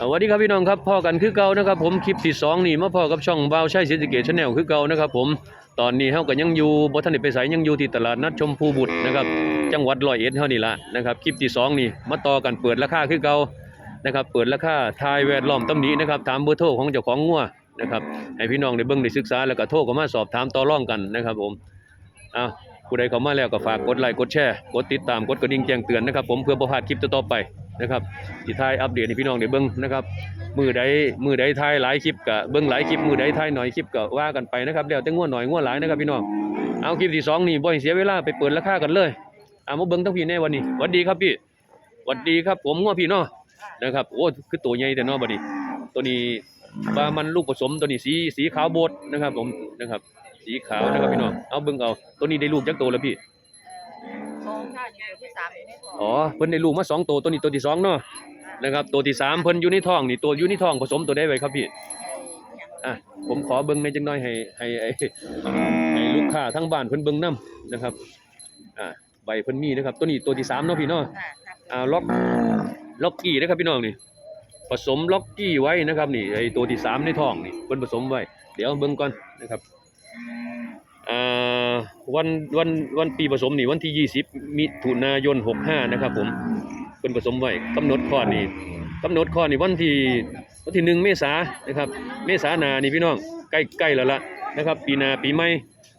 สวัสดีครับพี่น้องครับพ่อกันคือเก่านะครับผมคลิปที่สองนี่มาพ่อกับช่องบ่าวใช้เศรษฐกิจชาแนลคือเก่านะครับผมตอนนี้เฮาก็ยังอยู่บ่ทันได้ไปไสยังอยู่ที่ตลาดนัดชมพูบุตรนะครับจังหวัดร้อยเอ็ดเฮานี่ล่ะนะครับคลิปที่สองนี่มาต่อกันเปิดราคาคือเก่านะครับเปิดราคาทายแวดล้อมตำหนินะครับถามเบอร์โทรของเจ้าของงัวนะครับให้พี่น้องได้เบิ่งได้ศึกษาแล้วก็โทรเข้ามาสอบถามต่อรองกันนะครับผมอ้าวผู้ใดเข้ามาแล้วก็ฝากกดไลค์กดแชร์กดติดตามกดกระดิ่งแจ้งเตือนนะครับผมเพื่อบ่พลาดคลิปต่อๆไป นะครับที่ทายอัปเดตให้พี่น้องได้เบิ่งนะครับมือใดมือใดทายหลายคลิปก็เบิ่งหลายคลิปมือใดทายหน่อยคลิปก็ว่ากันไปนะครับแล้วแต่ง่วนหน่อยง่วนหลายนะครับพี่น้องเอาคลิปที่สองนี่บ่ให้เสียเวลาไปเปิดราคากันเลยเอามาเบิ่งทั้งพี่แน่วันนี้หวัดดีครับพี่หวัดดีครับ ผมง่วพี่เนาะนะครับโอ้คือตัวใหญ่แต่เนาะบัดนี้ตัวนี้ว่ามันลูกผสมตัวนี้สีสีขาวโบดนะครับผมนะครับ สีขาวนะครับพี่น้องเอาเบิ่งเอาตัวนี้ได้ลูกจักตัวแล้วพี่ ตัวที่สามอยู่ในท้องอ๋อเพิ่นได้ลูกมาสองตัวตัวนี้ตัวที่สองเนาะนะครับตัวที่สามเพิ่นอยู่ในท้องนี่ตัวอยู่ในท้องผสมตัวได้ไว้ครับพี่อะผมขอเบิ้งในอยจังน้อยให้ให้ให้ให้ลูกค้าทั้งบ้านเพิ่นเบิ้งนํนะครับอ่าใบเพิ่นมีนะครับตัวนี้ตัวที่สามเนาะพี่เนาะ ค่ะครับอ่าล็อกล็อกกี้นะครับพี่น้องนี่ผสมล็อกกี้ไว้นะครับนี่ไอ้ตัวที่สามในท้องนี่เพิ่นผสมไว้ เดี๋ยวเบิ่งก่อนนะครับอ่า วันวันวันปีผสมนี่วันที่ 20 มิถุนายน 65 นะครับผมเพิ่นผสมไว้กำหนดคลอนี่กำหนดคลอนี่วันที่วันที่1เมษานะครับ เมษานานี่พี่น้องใกล้ใกล้แล้วล่ะนะครับ ปีนาปีใหม่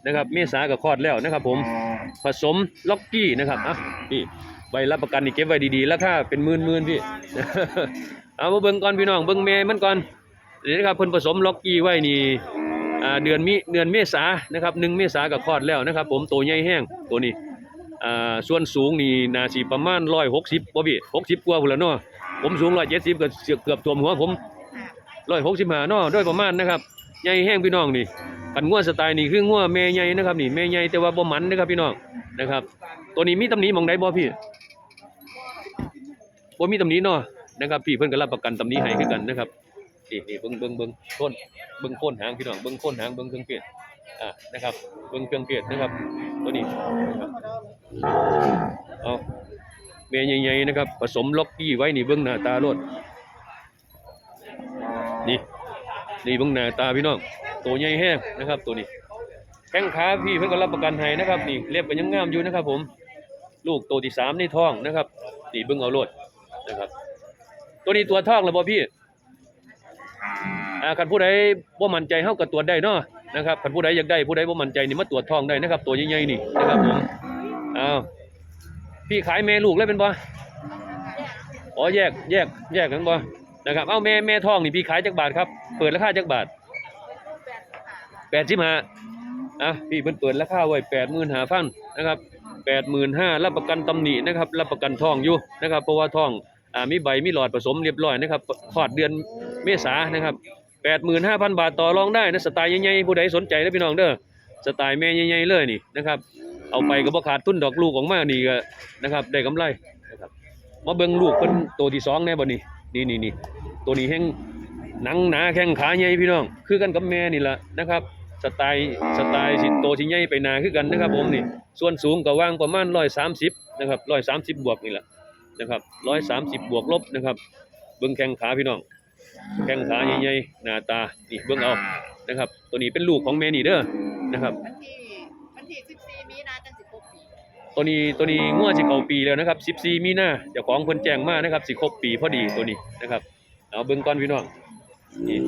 นะครับ เมษาก็คลอดแล้วนะครับ ผมผสมล็อกกี้นะครับอะพี่ใบรับประกันนี่เก็บไว้ดีๆราคาเป็นหมื่นๆพี่เอามาเบิ่งก่อนพี่น้องเบิ่งแม่มันก่อนนี่นะครับเพิ่นผสมล็อกกี้ไว้นี่ เดือนมิเดือนเมษานะครับ1เมษาก็คลอดแล้วนะครับ ผมตัวใหญ่แห้งตัวนี้อ่าส่วนสูงนี่น่าสิประมาณ160บ่พี่60กว่าพุ่นละเนาะผมสูง170ก็เกือบท่วมหัวผม165เนาะโดยประมาณนะครับใหญ่แห้งพี่น้องนี่กันงัวสไตล์นี่คืองัวแม่ใหญ่นะครับนี่แม่ใหญ่แต่ว่าบ่หมันนะครับพี่น้องนะครับ ตัวนี้มีตำหนิหม่องใดบ่พี่บ่มีตำหนิเนาะนะครับพี่เพิ่นก็รับประกันตำนี้ให้คือกันนะครับ นี่นี่เบิ่งเบิ่งเบิ่งโคนเบิ่งโคนหางพี่น้องเบิ่งโคนหางเบิ่งเครื่องเพชรอ่านะครับเบิ่งเครื่องเพชรนะครับ ตัวนี้เอาเมยใหญ่ๆนะครับ ผสมล็อกกี้ไว้นี่เบิ่งหน้าตาโลดนี่นี่เบิ่งหน้าตาพี่น้องตัวใหญ่แห้งนะครับ ตัวนี้แข้งขาพี่เพิ่นก็รับประกันให้นะครับนี่เล็บก็ยังงามอยู่นะครับ ผม ลูกตัวที่สามในท้องนะครับนี่เบิ่งเอาโลดนะครับ ตัวนี้ตัวทองแล้วบ่พี่ อ่าคันผู้ใดบ่มั่นใจเฮาก็ตรวจได้เนาะนะครับคันผู้ใดอยากได้ผู้ใดบ่มั่นใจนี่มาตรวจทองได้นะครับตัวใหญ่ๆนี่นะครับผมอ้าวพี่ขายแม่ลูกเลยเป็นบ่อ๋อแยกแยกแยกกันบ่นะครับเอ้าแม่แม่ทองนี่พี่ขายจักบาทครับเปิดราคาจักบาท85อะพี่เพิ่นเปิดราคาไว้85,000นหาฟังนะครับ85,000รับประกันตำหนินะครับรับประกันทองอยู่นะครับเพราะว่าทองอ่ามีใบมีหลอดผสมเรียบร้อยนะครับคลอดเดือนเมษานะครับ 85,000บาทต่อรองได้นะสไตล์ใหญ่ๆผู้ใดสนใจนะพี่น้องเด้อสไตล์แม่ใหญ่ๆเลยนี่นะครับ เอาไปก็บ่ขาดทุนดอกลูกออกมานี่ก็นะครับได้กำไรนะครับมาเบิ่งลูกเพิ่นตัวที่สองแน่บ่นี่นี่นี่นี่ตัวนี้แห้งหนังหนาแข้งขาใหญ่พี่น้อง คือกันกับแม่นี่แหละนะครับสไตล์สไตล์สิโตสินใหญ่ไปหนาคือกันนะครับผมนี่ส่วนสูงก็วางประมาณ130นะครับ130บวกนี่แหละนะครับร้อยสามสิบบวกลบนะครับเบิ้งแข้งขาพี่น้อง แข้งขาใหญ่ๆหน้าตานี่เบิ้งเอานะครับ ตัวนี้เป็นลูกของแม่นี่เด้อนะครับ วันที่วันที่สิบสี่มีนาจังสิบหกปีตัวนี้ตัวนี้งวดสิเข้าปีแล้วนะครับ 14 มีนาเจ้าของเพิ่นแจ้งมานะครับสิครบปีพอดีตัวนี้นะครับเอาเบิ่งก่อนพี่น้องนี่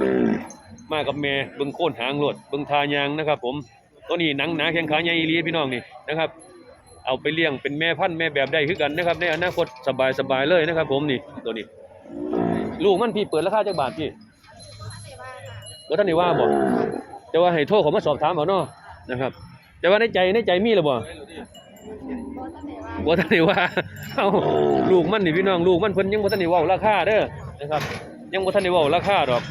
มากับแม่เบิ่งโค่นหางโลดเบิ่งทายางนะครับ ผมตัวนี้หนังหนาแข้งขาใหญ่อีหลีพี่น้องนี่นะครับ เอาไปเลี้ยงเป็นแม่พันธุ์แม่แบบได้คือกันนะครับ ในอนาคตสบายสบายๆเลยนะครับ ผมนี่ตัวนี้ ลูกมันพี่เปิดราคาจักบาทพี่บ่ทันได้ว่าบ่แต่ว่าให้โทรเขามาสอบถามเอาเนาะนะครับ แต่ว่าในใจในใจมีแล้วบ่บ่ทันได้ว่าเอ้าลูกมันนี่พี่น้องลูกมันเพิ่นยังบ่ทันได้เว้าราคาเด้อนะครับยังบ่ทันได้เว้าราคาดอก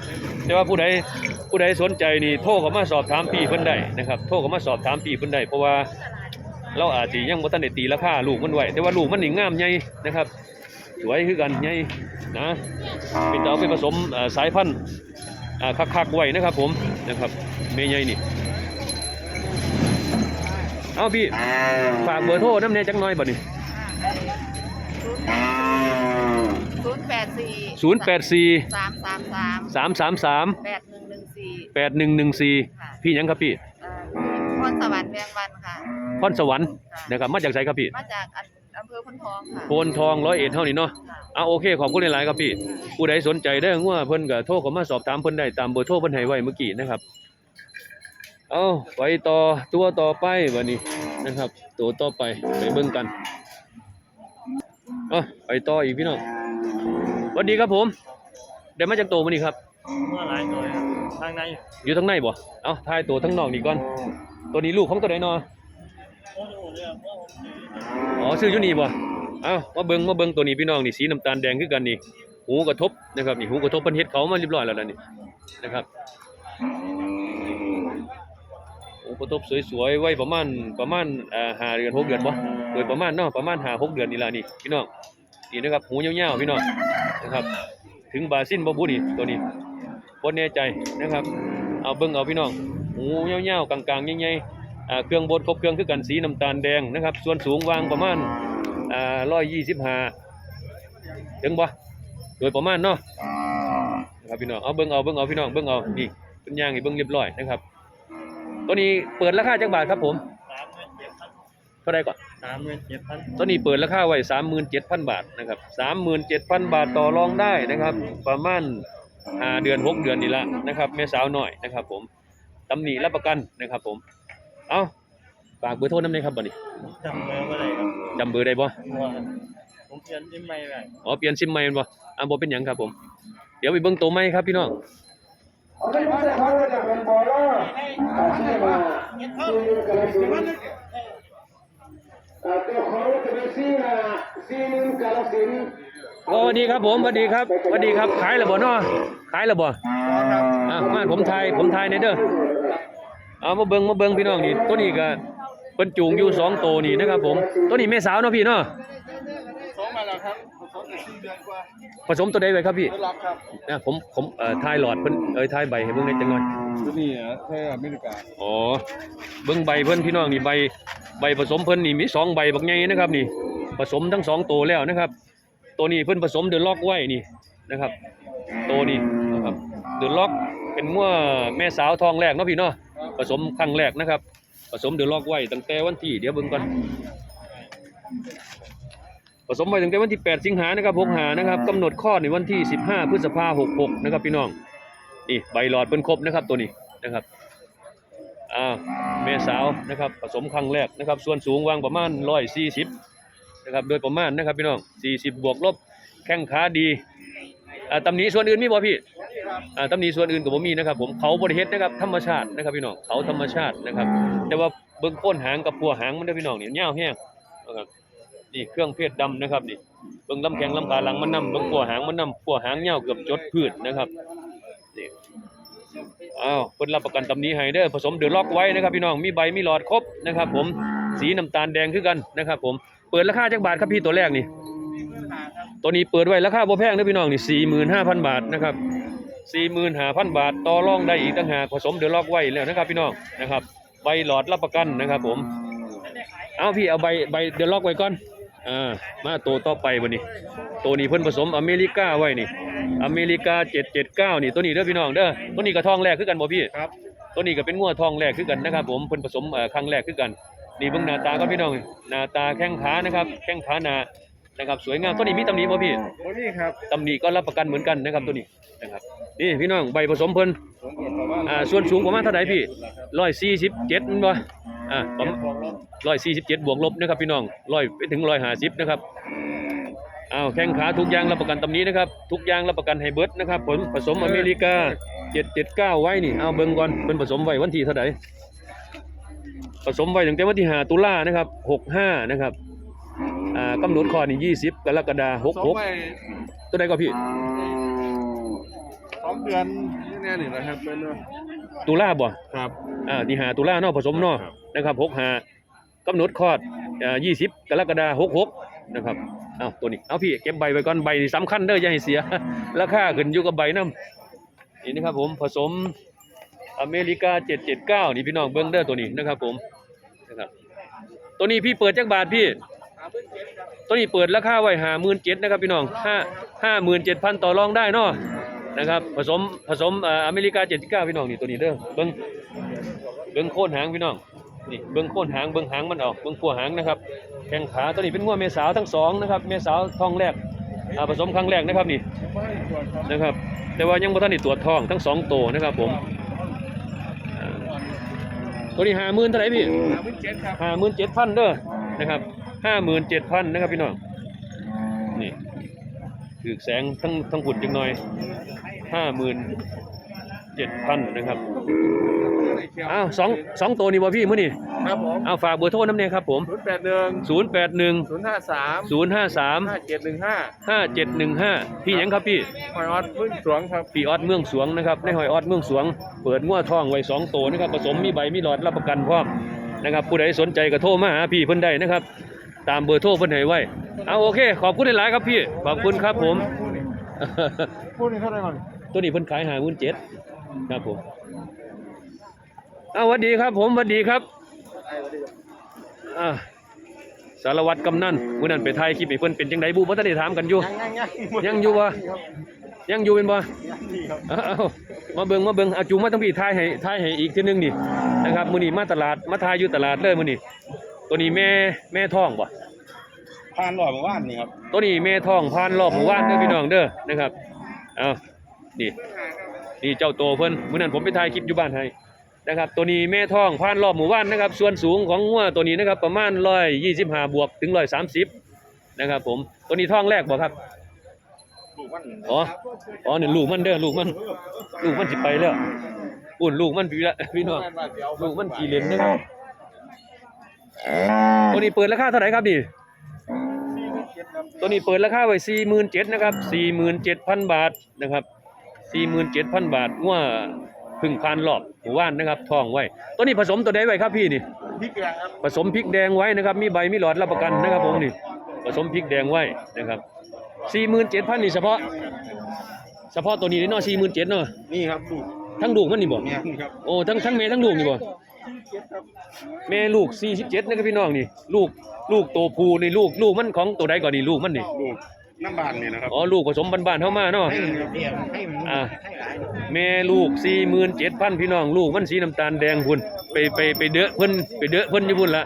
แต่ว่าผู้ใดผู้ใดสนใจนี่โทรเข้ามาสอบถามพี่เพิ่นได้นะครับโทรเข้ามาสอบถามพี่เพิ่นได้เพราะว่าเราอาจสิยังบ่ทันได้ตีราคาลูกมันไว้แต่ว่าลูกมันนี่งามใหญ่นะครับ สวยคือกันใหญ่ นะเป็นจะเอาไปผสมเอ่อสายพันธุ์อ่าคักๆไว้นะครับผมนะครับเมย์ใหญ่นี่เอาพี่ฝากเบอร์โทรน้ำเนยจังน้อยบ่นี่ศูนย์แปดสี่ศูนย์แปดสี่สามสามสามสามสามสามแปดหนึ่งหนึ่งสี่แปดหนึ่งหนึ่งสี่ค่ะพี่หยังครับพี่เอ่อพรสวรรค์เวียงวันค่ะพรสวรรค์นะครับมาจากไสครับพี่มาจาก อันอำเภอพนทองค่ะโพนทองร้อยเอ็ดเท่านี้เนาะค่ะเอาโอเคขอบคุณหลายๆครับพี่ผู้ใดสนใจได้อว่าเพิ่นก็โทรเข้ามาสอบถามเพิ่นได้ตามเบอร์โทรเพิ่นให้ไว้เมื่อกี้นะครับเอาไปต่อตัวต่อไปวันนี้นะครับ ตัวต่อไปไปเบิ่งกันเอาไปต่ออีกพี่น้องสวัสดีครับผมได้มาจากตัวมื้อนี้ครับเมื่อหลายหน่วยครับทางในอยู่ทั้งในบ่เอาทายตัวทั้งนอกนี่ก่อน ตัวนี้ลูกของตัวใดเนาะโอ๋อซื้อยู่นี่บ่เอามาเบิ่งมาเบิ่งตัวนี้พี่น้องนี่สีน้ำตาลแดงคือกันนี่หูกระทบนะครับนี่หูกระทบเพิ่นเฮ็ดเขามาเรียบร้อยแล้วล่ะนี่นะครับหูกระทบสวยๆไว้ประมาณประมาณเอ่อ5เดือน6เดือนบ่โดยประมาณเนาะประมาณ5 6เดือนนี่ล่ะนี่พี่น้องนี่นะครับหูยาวๆพี่น้องนะครับ ถึงบาซินบ่บุนี่ตัวนี้บ่แน่ใจนะครับ เอาเบิ่งเอาพี่น้องหูยาวๆกลางๆใหญ่ๆ เครื่องบดครบเครื่องคือกันสีน้ำตาลแดงนะครับ ส่วนสูงวางประมาณอ่า125ถึงบ่โดยประมาณเนาะนะครับพี่น้องเอาเบิ่งเอาเบิ่งเอาพี่น้องเบิ่งเอานี่เป็นย่างให้เบิ่งเรียบร้อยนะครับตัวนี้เปิดราคาจักบาทครับผมสามหมื่นเจ็ดพันเท่าไหร่ก่อนสามหมื่นเจ็ดพันตัวนี้เปิดราคาไว้37,000บาทนะครับ37,000บาทต่อรองได้นะครับ ประมาณ5เดือน6เดือนนี่ละนะครับแม่สาวหน่อยนะครับ ผมตำหนิรับประกันนะครับผม เอาฝากเบอร์โทรนำเลยครับบัดนี้จำเบอร์ว่าไรครับจำเบอร์ได้บ่ว่าผมเปลี่ยนที่ไม่ได้อ๋อเปลี่ยนซิมใหม่แม่นบ่อ่าบ่เป็นหยังครับผม เดี๋ยวไปเบิ่งตัวใหม่ครับพี่น้องโอ้สวัสดีครับผมสวัสดีครับสวัสดีครับขายแล้วบ่เนาะขายแล้วบ่อะมาผมทายผมทายในอยเด้อ เอามาเบิ่งมาเบิ่งพี่น้องนี่ตัวนี้ก็เพิ่นจูงอยู่สองตัวนี่นะครับผมตัวนี้แม่สาวเนาะพี่เนาะสองมาแล้วครับสองสี่เดือนกว่าผสมตัวใดไว้ครับพี่ได้รับครับอะผมผมเอ่อทายหลอดเพิ่นเอ้ยทายใบให้เบิ่งได้จังหน่อยตัวนี้อะแค่อเมริกาอ๋อเบิ่งใบเพิ่นพี่น้องนี่ใบใบผสมเพิ่นนี่มีสองใบบักใหญ่นะครับนี่ ผสมทั้งสองตัวแล้วนะครับ ตัวนี้เพิ่นผสมเดอะล็อกไว้นี่นะครับ ตัวนี้นะครับเดอะล็อกเป็นงัวแม่สาวทองแรกเนาะพี่เนาะผ สมครั้งแรกนะครับ ผสมเดอะล็อกไว้ตั้งแต่วันที่เดี๋ยวเบิ่งก่อนผสมไว้ตั้งแต่วันที่ 8 สิงหานะครับ65นะครับกำหนดคลอดในวันที่ 15 พฤษภาคม66นะครับพี่น้องนี่ใบหลอดเพิ่นครบนะครับตัวนี้นะครับอ่าแม่สาวนะครับ ผสมครั้งแรกนะครับ ส่วนสูงวางประมาณ140นะครับโดยประมาณนะครับพี่น้อง40บวกลบแข้งขาดีอ่าตำหนิส่วนอื่นมีบ่พี่ อ่าตำหนิส่วนอื่นก็บ่มีนะครับ ผมเขาบริเฮ็ดนะครับธรรมชาตินะครับพี่น้องเขาธรรมชาตินะครับ แต่ว่าเบิ่งโคนหางกับพัวหางมันเด้อพี่น้องนี่ยาวแห้งนะครับนี่เครื่องเพชรดำนะครับนี่เบิ่งลำแข้งลำขาหลังมันนํเบิ่งพัวหางมันนํพัวหางยาวเกือบจดพืชนะครับนี่อ้าวเพิ่นรับประกันตำหนี้ให้เด้อผสมเดือดล็อกไว้นะครับ พี่น้องมีใบมีหลอดครบนะครับ ผมสีน้ำตาลแดงคือกันนะครับ ผมเปิดราคาจักบาทครับพี่ตัวแรกนี่ตัวนี้เปิดไว้ราคาบ่แพงเด้อพี่น้องนี่45,000บาทนะครับ 45,000บาทต่อรองได้อีกต่างหากผสมเดือดล็อกไว้แล้วนะครับพี่น้องนะครับใบหลอดรับประกันนะครับผมเอาพี่เอาใบใบเดือดล็อกไว้ก่อนอ่ามาตัวต่อไปวันนี้ตัวนี้เพิ่นผสมอเมริกาไว้นี่ อเมริกา779นี่ตัวนี้เด้อพี่น้องเด้อตัวนี้ก็ทองแรกคือกันบ่พี่ครับตัวนี้ก็เป็นงัวทองแรกคือกันนะครับ ผมเพิ่นผสมเอ่อครั้งแรกคือกันนี่เบิ่งหน้าตาก็พี่น้องหน้าตาแข้งขานะครับ แข้งขาหน้า นะครับสวยงามตัวนี้มีตำหนิบ่พี่ตัวนี้ครับตำหนิก็รับประกันเหมือนกันนะครับตัวนี้นะครับนี่พี่น้องใบผสมเพิ่นผมกดประมาณอ่าส่วนสูงประมาณเท่าไหร่พี่147มันบ่อ่าประมาณ147บวกลบนะครับพี่น้อง100ไปถึง150นะครับอ้าวแข้งขาทุกอย่างรับประกันตำนี้นะครับทุกอย่างรับประกันให้เบิดนะครับผลผสมอเมริกา779ไว้นี่เอาเบิ่งก่อนเป็นผสมไว้วันที่เท่าไหร่ผสมไว้ตั้งแต่วันที่5ตุลานะครับ65นะครับ อ่ากำหนดข้อนี่20กรกฎาคมสองไป66ตัวใดก็พี่ สองเดือนนี่แน่นี่นะครับเป็นเนอะตุลาบ่ ครับ อ่าที่5ตุลาเนาะผสมเนาะครับ นะครับ65กำหนดคลอดอ่า20กรกฎาคม66นะครับเอาตัวนี้เอาพี่เก็บใบไว้ก่อนใบนี่สำคัญเด้ออย่าให้เสีย ราคาขึ้นอยู่กับใบนํนี่นะครับผมผสมอเมริกา779นี่พี่น้องเบิ่งเด้อตัวนี้นะครับผมนะครับตัวนี้พี่เปิดจักบาทพี่สาม ตัวนี้เปิดราคาไว้ห้าหมื่นเจ็ดนะครับพี่น้องห้าห้าหมื่นเจ็ดพันต่อรองได้เนาะนะครับผสมผสมออเมริกาเจ็ดสิบเก้าพี่น้องนี่ตัวนี้เด้อเบิ้งเบิ้งโค่นหางพี่น้องนี่เบิ้งโค่นหางเบิ้งหางมันออกเบิ้งขัวหางนะครับแข้งขาตัวนี้เป็นงัวเมสาทั้งสองนะครับเมสาท้องแรกผสมครั้งแรกนะครับนี่นะครับ แต่ว่ายังบ่ทันได้ตรวจท้องทั้งสองตัวนะครับผมตัวนี้ห้าหมื่นเท่าไหร่พี่สาหมื่นเจ็ดครับห้าหมื่นเจ็ดพันเด้อนะครับ ห้าหมื่นเจ็ดพันนะครับพี่น้องนี่ถือแสงทั้งทั้งหุ่นจังหน่อยห้าหมื่นเจ็ดพันนะครับอ้าวสองสองตัวนี่บ่พี่มื้อนี่ครับผมอ้าวฝากเบอร์โทรน้ำเนี่ยครับผมศูนย์แปดหนึ่งศูนย์แปดหนึ่งศูนย์ห้าสามศูนย์ห้าสามห้าเจ็ดหนึ่งห้าห้าเจ็ดหนึ่งห้าพี่หยังครับพี่หอยออดพึ่งสวงครับพี่ออดเมืองสวงนะครับในหอยออดเมืองสวง เปิดงัวทองไว้สองตัวนะครับผสมมีใบมีหลอดรับประกันพร้อมนะครับผู้ใดสนใจก็โทรมาหาพี่เพิ่นได้นะครับ ตามเบอร์โทรเพิ่นให้ไว้เอาโอเค ขอบคุณหลายๆครับพี่ ขอบคุณครับผม พูดนี่เท่าไหร่ก่อนตัวนี้เพิ่นขายหามื่นเจ็ดครับผมเอาสวัสดีครับผมสวัสดีครับอ่าสารวัตรกำนันมื้อนั้นไปถ่ายคลิปให้เพิ่นเป็นจังไดบุบ่ทันได้ถามกันอยู่ ยังยังยังอยู่บ่ครับยังอยู่เป็นบ่ยังดีครับเอามาเบิ่งมาเบิ่งอาจูมาตั้งพี่ทายให้ทายให้อีกทีหนึงนี่นะครับมื้อนี้มาตลาดมาทายอยู่ตลาดเลยมื้อนี้ ตัวนี้แม่แม่ท้องบ่ผ่านหลอดหมู่บ้านนี่ครับตัวนี้แม่ท้องผ่านรอบหมู่บ้านเด้อพี่น้องเด้อนะครับเอานี่นี่เจ้าโตเพิ่นมื้อนั้นผมไปถ่ายคลิปอยู่บ้านให้นะครับ ตัวนี้แม่ท้องผ่านรอบหมู่บ้านนะครับ ส่วนสูงของงัวตัวนี้นะครับ ประมาณ125บวกถึง130นะครับ ผมตัวนี้ท้องแรกบ่ครับลูกมันอ๋ออ๋อนี่ลูกมันเด้อลูกมัน ลูกมันสิไปแล้วอุ่นลูกมันพี่ละพี่น้องลูกมันกี่เหรียญนะครับ ตัวนี้เปิดราคาเท่าไหร่ครับนี่ตัวนี้เปิดราคาไว้สี่หมื่นเจ็ดนะครับสี่หมื่นเจ็ดพันบาทนะครับสี่หมื่นเจ็ดพันบาทว่าพึ่งพานรอบหมู่บ้านนะครับทองไว้ ตัวนี้ผสมตัวใดไว้ครับพี่นี่พริกแกงครับผสมพริกแดงไว้นะครับ มีใบมีหลอดรับประกันนะครับผมนี่ผสมพริกแดงไว้นะครับสี่หมื่นเจ็ดพันนี่เฉพาะ เฉพาะตัวนี้เนาะสี่หมื่นเจ็ดเนาะนี่ครับลูกทั้งลูกมันนี่บ่เมียครับโอ้ทั้งทั้งแม่ทั้งลูกนี่บ่ แม่ลูก47นะครับพี่น้องนี่ ลูกลูกโตผูนี่ลูกลูกมันของตัวใดก่อนนี่ลูกมันนี่ลูกน้ำบานนี่นะครับ อ๋อลูกผสมบ้านๆเฮามาเนาะให้เมียให้มันอ่าแม่ลูก47,000พี่น้องลูกมันสีน้ำตาลแดงพุ่นไปไปไปเด้อเพิ่นไปเด้อเพิ่นอยู่พุ่นละ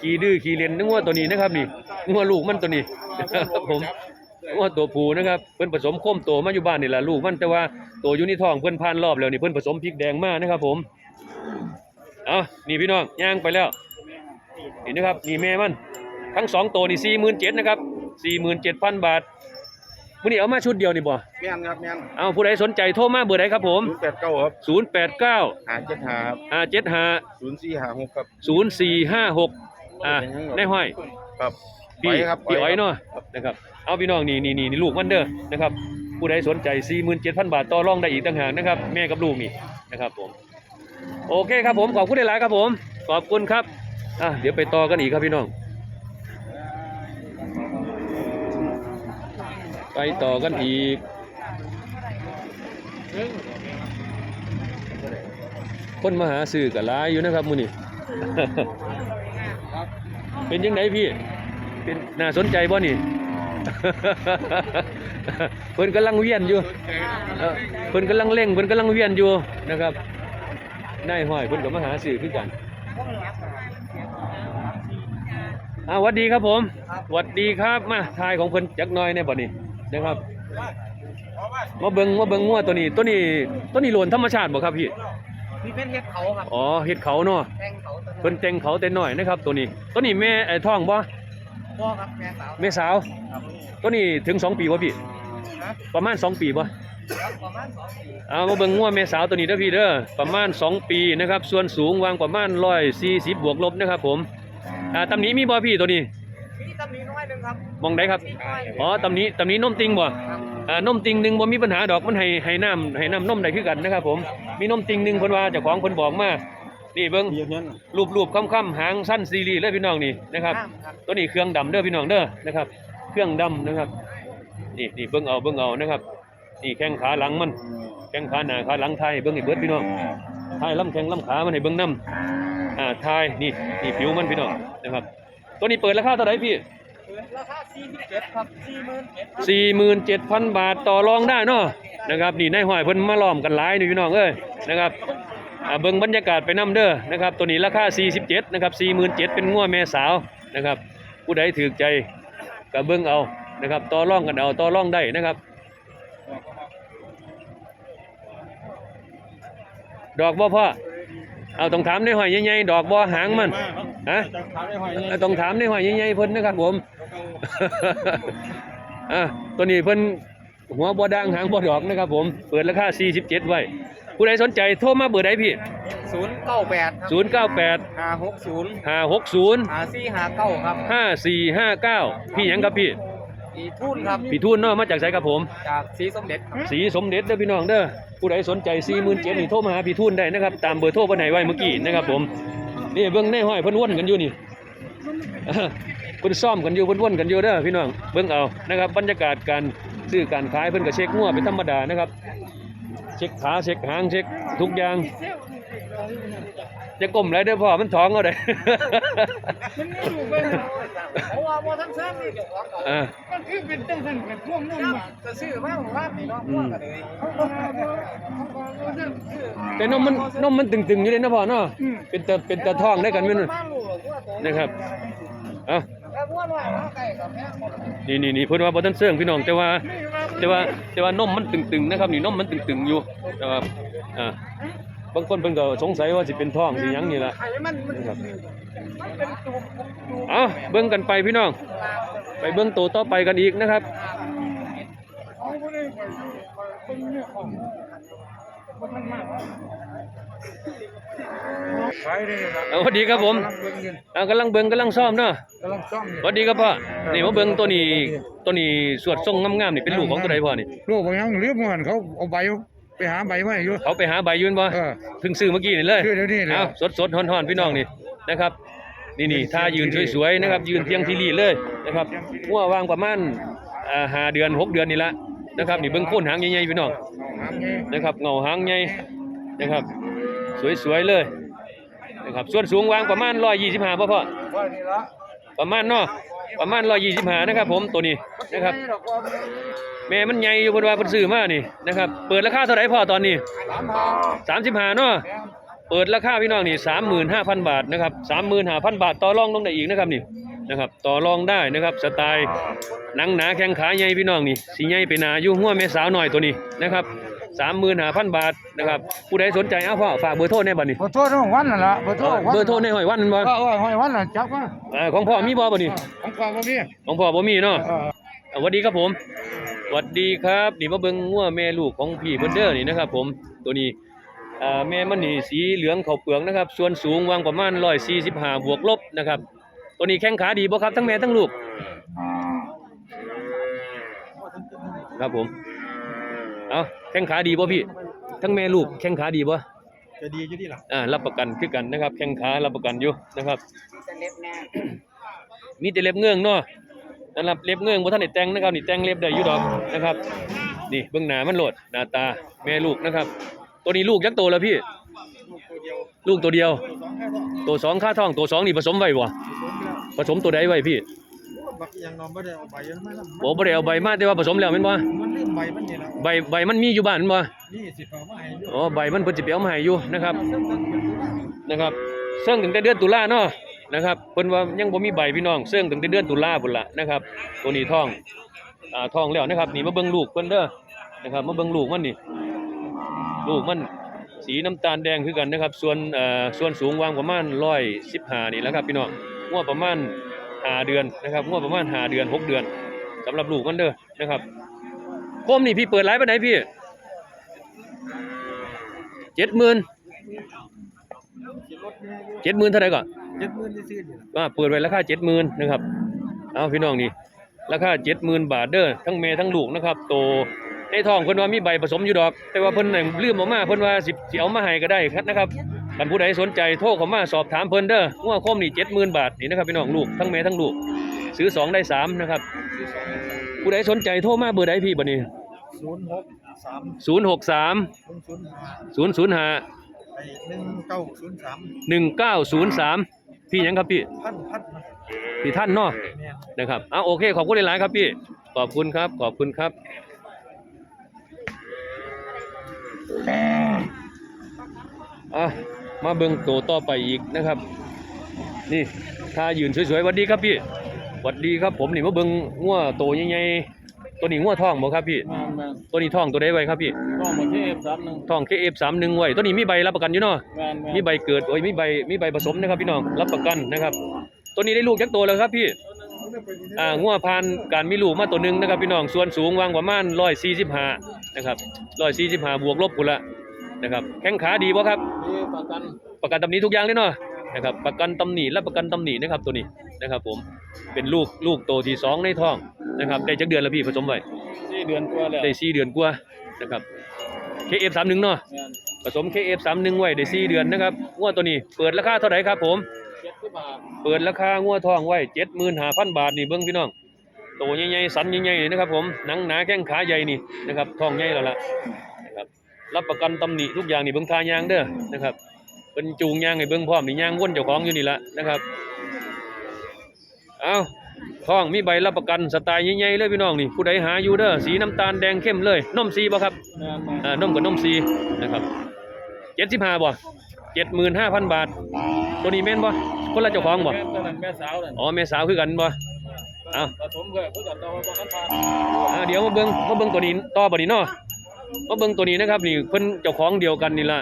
ขี้ดื้อขี้เล่นนึกว่าตัวนี้นะครับนี่นึกว่าลูกมันตัวนี้ครับผมนึกว่าตัวผูนะครับเพิ่นผสมโคมโตมาอยู่บ้านนี่ล่ะลูกมันแต่ว่าตัวอยู่ในท้องเพิ่นผ่านรอบแล้วนี่เพิ่นผสมพริกแดงมานะครับผมเอานี่พี่น้องย่างไปแล้วนี่นะครับนี่แม่มันทั้งสองตัวนี่สี่หมื่นเจ็ดนะครับสี่หมื่นเจ็ดพันบาทวันนี้เอามาชุดเดียวนี่บ่เมียนครับเมียนเอาผู้ใดสนใจโทรมาเบอร์ใดครับผมศูนย์แปดเก้าครับศูนย์แปดเก้าหาเจ็ดหาครับอ่าเจ็ดห้าศูนย์สี่หาหกครับศูนย์สี่ห้าหกอ่าในห้อยครับพี่ไปครับพี่ไปอ้อยครับเนาะนะครับเอาพี่น้องนี่นี่นี่นี่ลูกมันเด้อนะครับผู้ใดสนใจสี่หมื่นเจ็ดพันบาทต่อรองได้อีกต่างหากนะครับ แม่กับลูกนี่นะครับผม โอเคครับผมขอบคุณหลายๆครับผม ขอบคุณครับอะเดี๋ยวไปต่อกันอีกครับพี่น้อง ไปต่อกันอีกคนมาหาซื้อกับลายอยู่นะครับมูนี่เป็นยังไงพี่ เป็นน่าสนใจบ่นี่เพิ่นกำลังเวียนอยู่เออเพิ่นกำลังเร่งเพิ่นกำลังเวียนอยู่นะครับ นายห้อยเพิ่นก็มาหาซื้อคือกันอ่าหวัดดีครับผมหวัดดีครับมาทายของเพิ่นจักหน่อยในบ่นี่นะครับมาเบิ่งมาเบิ่งงัวตัวนี้ตัวนี้ตัวนี้โลนธรรมชาติบ่ครับพี่พี่เป็นเฮ็ดเขาครับอ๋อเฮ็ดเขาเนาะแตงเขาตัวเพิ่นแต่งเขาแต่น้อยนะครับตัวนี้ ตัวนี้แม่ไอ้ท้องบ่พ่อครับแม่สาวแม่สาวครับตัวนี้ถึงสองปีบ่พี่นะประมาณสองปีบ่ ครับประมาณสองปีเอามาเบิ่งงัวแม่สาวตัวนี้เด้อพี่เด้อประมาณ 2 ปีนะครับ ส่วนสูงวางประมาณ140บวกลบนะครับผมอ่าตำหนี้มีบ่พี่ตัวนี้มีตำหนิน้อยหนึงครับมองได้ครับมีน้อยอ๋อตำหนี้ตำหนี้นมติงบ่ครับอ่านมติงหนึงบ่มีปัญหาดอกมันให้ให้น้ำให้น้ำนมได้คือกันนะครับผมมีนมติงหนึงเพิ่นว่าเจ้าของเพิ่นบอกมานี่เบิ่งเมียเมียนรูปๆค่ำๆหางสั้นซีรีส์เลยพี่น้องนี่นะครับน้ำครับ ตัวนี้เครื่องดำเด้อพี่น้องเด้อนะครับ เครื่องดำนะครับนี่นี่เบิ่งเอาเบิ่งเอานะครับ นี่แข้งขาหลังมัน แข้งขาหน้าขาหลังไทยเบิ่งให้เบิดพี่น้องไทยลำแข้งลำขามันให้เบิ่งนํอ่าไทยนี่นี่ผิวมันพี่น้องนะครับ ตัวนี้เปิดราคาเท่าไหร่พี่ราคาสี่สิบเจ็ดครับสี่หมื่นเจ็ดสี่หมื่นเจ็ดพันบาทต่อรองได้เนาะนะครับนี่นายห้อยเพิ่นมาล้อมกันหลายนี่พี่น้องเอ้ยนะครับอ่าเบิ่งบรรยากาศไปนํเด้อนะครับตัวนี้ราคา 47นะครับ47,000เป็นงัวแม่สาวนะครับผู้ใดถือใจก็เบิ่งเอานะครับต่อรองกันเอาต่อรองได้นะครับ ดอกบ่พ่อ เอาต้องถามในห้อยใหญ่ๆดอกบ่หางมันฮะจะขายได้หอยเออต้องถามในห้อยใหญ่ๆเพิ่นนะครับผมอะตัวนี้เพิ่นหัวบ่ด่างหางบ่ดอกนะครับผม เปิดราคา 47 ไว้ ผู้ใดสนใจโทรมาเบอร์ใดพี่ศูนย์เก้าแปดครับ098ห้าหกศูนย์560หาสี่หาเก้าครับ 5459 พี่หยังครับพี่อีทุ่นครับ พี่ทุนเนาะมาจากไสครับผม จากสีสมเด็จครับสีสมเด็จเด้อพี่น้องเด้อ ผู้ใดสนใจ4ี่หมื่นเจ็ดนี่โทรมาหาพี่ทุนได้นะครับ ตามเบอร์โทรเพิ่นให้ไว้เมื่อกี้นะครับผมนี่เบิ่งในห้อยเพิ่นวนกันอยู่นี่เพิ่นซ่อมกันอยู่เพิ่นวนกันอยู่เด้อพี่น้องเบิ่งเอานะครับบรรยากาศการซื้อการขายเพิ่นก็เช็คงัวเป็นธรรมดานะครับ เช็คขาเช็คหางเช็คทุกอย่าง จะก้มไรเด้อพ่อมันท้องเอาได้เพราะว่าว่าทั้งเส้นนี่เดี๋ยวของเขาอ่ามันคือเป็นจังซั่นเป็นพวกนุ่มอะจะซื้อบ้างหรือว่าพี่น้องว่ากันเลยแต่นมมันนมมันตึงๆอยู่เลยนะพ่อเนาะเป็นตะเป็นตะท้องได้กันแม่นบ่บ้างลูกว่าตัวนะครับ เอ้าแล้วว่าว่าไก่กับแม่หมดนี่นี่นี่เพิ่นว่าบ่ทันเสื่องพี่น้องแต่ว่าแต่ว่าแต่ว่านมมันตึงๆนะครับนี่นมมันตึงๆอยู่นะครับอ่า บางคนเพิ่นก็สงสัยว่าสิเป็นท้องสิหยังนี่ล่ะไข่มันมันนะครับมันเป็นตูมตูมเอาเบิ่งกันไปพี่น้อง ไปเบิ่งโตวต่อไปกันอีกนะครับ เอาบ่ได้ไปเป็นเรื่องของบ่ทันมากขายได้ครับเอาสวัสดีครับผมเอากำลังเบิ่งกำลังซ่อมเนาะกำลังซ่อมสวัสดีครับพ่อนี่มาเบิ่งตัวนี้ตัวนี้สวดทรงงามๆนี่เป็นลูกของตัวใดพ่อนี่ ลูกบางอย่างเรียบเหมือนเขาเอาใบ ไปหาใบมาอยู่เขาไปหาใบยืนบ่เออ เพิ่งซื้อเมื่อกี้นี่เลยคือเดี๋ยวนี้เลยเอาสดๆฮ้อนๆพี่น้องนี่นะครับ นี่นี่ท่ายืนสวยๆนะครับยืนเพียงทีรีเลยนะครับหัววางประมาณอ่าห้าเดือนหกเดือนนี่ละนะครับนี่เบิ่งโคนหางใหญ่ๆพี่น้องหามนี่นะครับเงาหางใหญ่นะครับ สวยๆเลยนะครับส่วนสูงวางประมาณ125พ่อพ่อว่านี่ละประมาณเนาะประมาณ125นะครับผมตัวนี้นะครับ ดอกว่า แม่มันใหญ่อยู่เพิ่นว่าเพิ่นซื้อมานี่นะครับเปิดราคาเท่าไหร่พ่อตอนนี้สามหา35เนาะเปิดราคาพี่น้องนี่35,000บาทนะครับ35,000บาทต่อรองลงได้อีกนะครับนี่นะครับต่อรองได้นะครับสไตล์หนังหนาแข้งขาใหญ่พี่น้องนี่สีใหญ่ไปหนาอยู่หัวแม่สาวหน่อยตัวนี้นะครับ35,000บาทนะครับผู้ใดสนใจเอาพ่อฝากเบอร์โทรในบัดนี้ขอโทษน้องวันนั่นล่ะขอโทษเบอร์โทรในหอยวันนั่นบ่เออเออหอยวันน่ะจับมาอ่าของพ่อมีบ่บัดนี้ของกองบ่มีของพ่อบ่มีเนาะเอออ่า สวัสดีครับผมสวัสดีครับนี่มาเบิ่งงัวแม่ลูกของพี่เพิ่นเด้อนี่นะครับผมตัวนี้อ่าแม่มันนี่สีเหลืองเขาวเปลืองนะครับ ส่วนสูงวางประมาณ145บวกลบนะครับ ตัวนี้แข้งขาดีบ่ครับทั้งแม่ทั้งลูกครับผมเอาแข้งขาดีบ่พี่ ทั้งแม่ลูกแข้งขาดีบ่จะดีอยู่ดีล่ะอ่ารับประกันคือกันนะครับ แข้งขารับประกันอยู่นะครับเล็บแน่มีแต่เล็บเงื่องเนาะ สำหรับเล็บเงื่องบ่ทันได้แต่งนะครับนี่แต่งเล็บได้อยู่ดอกนะครับ นี่เบื้องหน้ามันโหลดหน้าตาแม่ลูกนะครับ ตัวนี้ลูกยักโตแล้วพี่ ลูกตัวเดียว ตัวสองค่าท้องตัวสองนี่ผสมไว้บ่ผสมตัวใดไว้พี่บักยังนอนบ่ได้เอาใบมันมาบ่บ่ได้เอาใบมาแต่ว่าผสมแล้วแม่นบ่มันลืมใบมันนี่ล่ะใบใบมันมีอยู่บ้านแม่นบ่นี่สิเอามาให้อยู่อ๋อใบมันเพิ่นสิไปเอามาให้อยู่นะครับ นะครับเสิ่งถึงแต่เดือนตุลาเนาะ นะครับเพิ่นว่ายังบ่มีใบพี่น้องเสิ่งถึงแต่เดือนตุลาพุ่นละนะครับ ตัวนี้ท้องอ่าท้องแล้วนะครับนี่มาเบิ่งลูกเพิ่นเด้อนะครับมาเบิ่งลูกมันนี่ลูกมันสีน้ำตาลแดงคือกันนะครับ ส่วนเอ่อส่วนสูงวางประมาณ115นี่แหล้วครับพี่น้องงวดประมาณ5เดือนนะครับงวดประมาณ5เดือน 6 เดือนสำหรับลูกมันเด้อนะครับโคมนี่พี่เปิดหลายปานไหนพี่70,000เจ็ดหมื่นเท่าไหร่ก่อน เจ็ดหมื่นที่ซื้อนี่ล่ะอ่าเปิดไว้ราคาเจ็ดหมื่นนะครับ เอาพี่น้องนี่ราคาเจ็ดหมื่นบาทเด้อทั้งเมทั้งลูกนะครับโตในท้องเพิ่นว่ามีใบผสมอยู่ดอก แต่ว่าเพิ่นน่ะลืมเออกมาเพิ่นว่าสิสิเอามาให้ก็ได้ครับนะครับท่านผู้ใดสนใจโทรเข้ามาสอบถามเพิ่นเด้องัวโคมนี่เจ็ดหมื่นบาทนี่นะครับพี่น้องลูกทั้งเมทั้งลูก ซื้อสองได้สามนะครับ ผู้ใดสนใจโทรมาเบอร์ใดพี่บัดนี้ศูนย์หกสามศูนย์หกสามศูนย์ศูนย์ห้าศูนย์ศูนย์ห้า ไอ้หนึ่งเก้าศูนย์สาม หนึ่งเก้าศูนย์สาม พี่หยังครับพี่ พันพันที่ท่านเนาะเนี่ยนะครับเอาโอเค ขอบคุณหลายๆครับพี่ ขอบคุณครับ ขอบคุณครับ อะ มาเบิ่งโตต่อไปอีกนะครับ นี่ ถ้ายืนสวยๆหวัดดีครับพี่หวัดดีครับผมนี่มาเบิ่งงัวโตใหญ่ๆ ตัวนี้งัวท้องบ่ครับพี่ แม่นแม่นตัวนี้ท้องตัวใดไว้ครับพี่ต้องมาที่ F31 ท้อง KF31 ไว้ตัวนี้มีใบรับประกันอยู่เนาะแม่นแม่นมีใบเกิดโอ้ยมีใบมีใบผสมนะครับพี่น้องรับประกันนะครับ ตัวนี้ได้ลูกจักตัวแล้วครับพี่อ่างัวพานการมีลูกมาตัวหนึงนะครับพี่น้องส่วนสูงวางประมาณ145นะครับ145บวกลบพุ่นละนะครับแข้งขาดีบ่ครับมีประกันประกันตำหนิทุกอย่างเลยเนาะ นะครับ ประกันตำหนิและประกันตำหนินะครับตัวนี้นะครับ ผมเป็นลูกลูกโตที่สองในท้องนะครับได้จักเดือนแล้วพี่ผสมไว้สี่เดือนกว่าแล้วได้สี่เดือนกว่านะครับ KF31 เนาะแม่นผสม KF31 ไว้ได้สี่เดือนนะครับงวดตัวนี้เปิดราคาเท่าไหร่ครับ ผมเจ็ดสิบบาทเปิดราคางวดทองไว้75,000บาทนี่เบิ่งพี่น้องโตใหญ่ๆสันใหญ่ๆนี่นะครับผมหนังหนาแข้งขาใหญ่นี่นะครับท้องใหญ่แล้วล่ะนะครับรับประกันตำหนิทุกอย่างนี่เบิ่งทายางเด้อนะครับ เป็นจูงยางให้เบิ่งพร้อมนี่ยางวนเจ้าของอยู่นี่ละนะครับเอาท้องมีใบรับประกันสไตล์ใหญ่ๆเลยพี่น้องนี่ผู้ใดหาอยู่เด้อสีน้ำตาลแดงเข้มเลยนมซีบ่ครับแม่นแม่นอ่านมกับนมซีนะครับเจ็ดสิบห้าบ่เจ็ดหมื่นห้าพันบาท ตัวนี้แม่นบ่คนละเจ้าของบ่แม่นตอนนั้นแม่สาวนั่นอ๋อแม่สาวคือกันบ่เอ้าผสมกับผู้จัดตัวประกันผ่านอ่าเดี๋ยวมาเบิ่งมาเบิ่งตัวนี้ต่อบัดนี้เนาะมาเบิ่งตัวนี้นะครับนี่เพิ่นเจ้าของเดียวกันนี่ล่ะ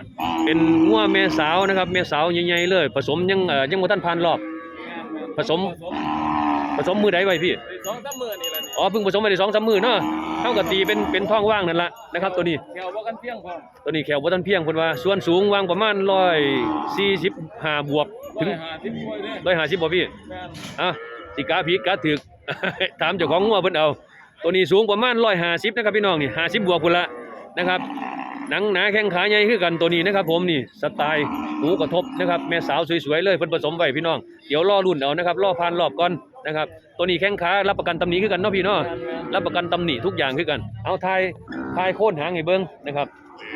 เป็นงัวแม่สาวนะครับแม่สาวใหญ่ๆเลย ผสมยังเอ่อยังบ่ทันผ่านรอบแม่นแม่นผสมผสม ผสมมือใดไว้พี่ได้สองสามมื้อนี่แหละนี่อ๋อเพิ่งผสมไปได้2-3มื้อเนาะเท่ากับตีเป็นเป็นท้องว่างนั่นล่ะนะครับ ตัวนี้แถวบ่กันเพียงพร้อมตัวนี้แขวบ่ทันเพียงเพิ่นว่าส่วนสูงวางประมาณ145บวกถึง ร้อยห้าสิบกว่าเด้150บ่พี่แม่นอะสิกาผิดกาถึก ถามเจ้าของงัวเพิ่นเอา ตัวนี้สูงประมาณ150นะครับพี่น้องนี่50บวกพุ่นละนะครับ หนังหนาแข้งขาใหญ่คือกันตัวนี้นะครับ ผมนี่สไตล์หูกระทบนะครับแม่สาวสวยๆเลยเพิ่นผสมไว้พี่น้องเดี๋ยวรอรุ่นเอานะครับรอผ่านรอบก่อนนะครับตัวนี้แข้งขารับประกันตำหนิคือกันเนาะพี่เนาะแม่นแม่นรับประกันตำหนิทุกอย่างคือกัน เอาทายทายโค่นหางให้เบิ้งนะครับ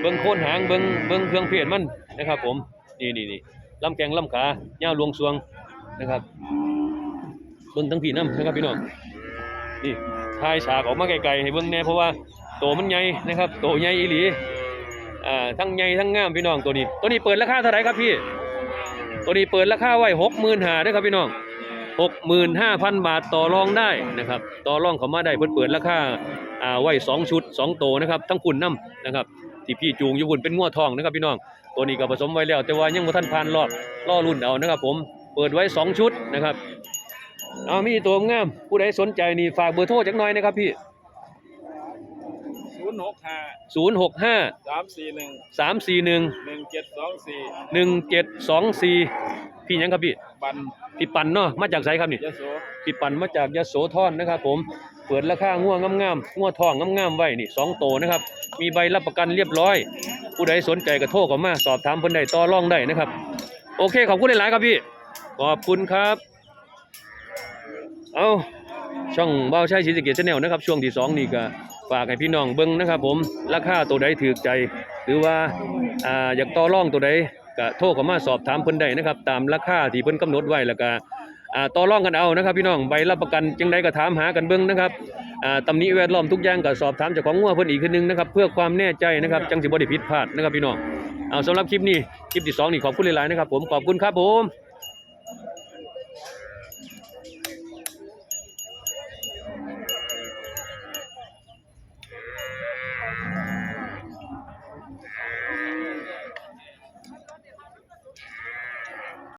เบิ้งโค่นหางเบิ้งเบิ้งเครื่องเพศมันนะครับ ผมนี่นี่นี่ลำแกงลำขาย่าลวงสวงนะครับเบิ้งทั้งพี่น้ำนะครับพี่น้องนี่ทายฉากออกมาไกลๆให้เบิ้งแน่เพราะว่าโตมันใหญ่นะครับโตใหญ่อีหลี อ่าทั้งใหญ่ทั้งงามพี่น้องตัวนี้ ตัวนี้เปิดราคาเท่าไหร่ครับพี่ ตัวนี้เปิดราคาไว้หกหมื่นห้าด้วยครับพี่น้องหกหมื่นห้าพันบาทต่อรองได้นะครับต่อรองเขามาได้เพิ่เปิดราคาอ่าไว้สองชุดสองโตนะครับทั้งคุณน้ำนะครับที่พี่จูงอยู่บุญเป็นงัวทองนะครับพี่น้อง ตัวนี้ก็ผสมไว้แล้ว แต่ว่ายังบ่ทันผ่านรอบล่อรุ่นเอานะครับผมเปิดไว้สองชุดนะครับเอามีตัวงามผู้ใดสนใจนี่ฝากเบอร์โทรจักหน่อยนะครับพี่ นย์หกห้าศูนย์หกห้าสามสี่หนึ่งสามสี่หนึ่งหนึ่งเจ็ดสองสี่หนึ่งเจ็ดสองสี่พี่หยังครับพี่ บันพี่ปันเนาะมาจากไสครับนี่ ยะโสพี่ปันมาจากยโสธรนะครับผม เปิดราคาง่วงงามๆง่วทองงามๆไว้นี่สองโตนะครับ มีใบรับประกันเรียบร้อย ผู้ใดสนใจก็โทรเข้ามาสอบถามเพิ่นได้ต่อรองได้นะครับ โอเคขอบคุณหลายๆครับพี่ ขอบคุณครับ เอาช่องเบ้าใช้สีสะเกตชาแนลนะครับ ช่วงที่สองนี่ก็ ฝากให้พี่น้องเบิ่งนะครับผมราคาตัวใดถือใจ หรือว่าอ่าอยากต่อรองตัวใดก็โทรเข้ามาสอบถามเพิ่นได้นะครับ ตามราคาที่เพิ่นกำหนดไว้แล้วก็อ่าต่อรองกันเอานะครับ พี่น้องใบรับประกันจังใดก็ถามหากันเบิ่งนะครับอ่าตำหนิแวดล้อมทุกอย่างก็สอบถามเจ้าของงัวเพิ่นอีกคืนนึงนะครับเพื่อความแน่ใจนะครับจังสิบ่ได้ผิดพลาดนะครับพี่น้องเอาสำหรับคลิปนี้คลิปที่สองนี่ขอบคุณหลายๆนะครับผมขอบคุณครับผม